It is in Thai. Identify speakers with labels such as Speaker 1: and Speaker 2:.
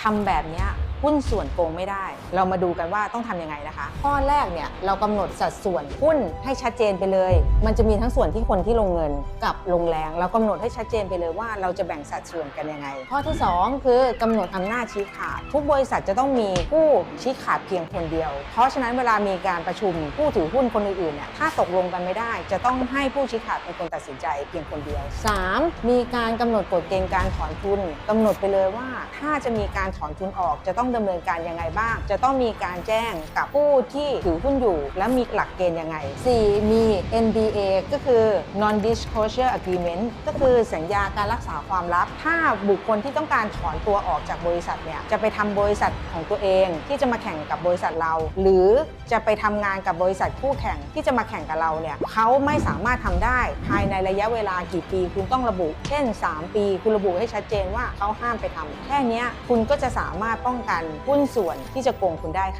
Speaker 1: ทำแบบเนี้ย หุ้นส่วนโกงไม่ได้ เรามาดูกันว่าต้องทำยังไงนะคะ ข้อแรกเนี่ยเรากำหนดสัดส่วนหุ้นให้ชัดเจนไปเลย มันจะมีทั้งส่วนที่คนที่ลงเงินกับลงแรงเรากำหนดให้ชัดเจนไปเลยว่าเราจะแบ่งสัดส่วนกันยังไง ข้อที่ 2 คือกำหนดอำนาจชี้ขาด ทุกบริษัทจะต้องมีผู้ชี้ขาดเพียงคนเดียว เพราะฉะนั้นเวลามีการประชุมผู้ถือหุ้นคนอื่นๆเนี่ยถ้าตกลงกันไม่ได้ จะต้องให้ผู้ชี้ขาดเป็นคนตัดสินใจเพียงคนเดียว 3. มีการกำหนดกฎเกณฑ์การถอนทุนกำหนดไปเลยว่า ถ้าจะมีการถอนทุนออกจะต้องดำเนินการยังไงบ้าง จะต้องมีการแจ้งกับผู้ที่ถือหุ้นอยู่ และมีหลักเกณฑ์ยังไง 4. มี NDA ก็คือ non disclosure agreement ก็คือสัญญาการรักษาความลับ ถ้าบุคคลที่ต้องการถอนตัวออกจากบริษัทเนี่ยจะไปทำบริษัทของตัวเองที่จะมาแข่งกับบริษัทเรา หรือจะไปทำงานกับบริษัทคู่แข่งที่จะมาแข่งกับเราเนี่ยเขาไม่สามารถทำได้ภายในระยะเวลากี่ปีคุณต้องระบุ เช่น 3 ปี คุณระบุให้ชัดเจนว่าเขาห้ามไปทำแค่นี้คุณก็จะสามารถป้องกันหุ้นส่วนที่จะโกงคุณได้ค่ะ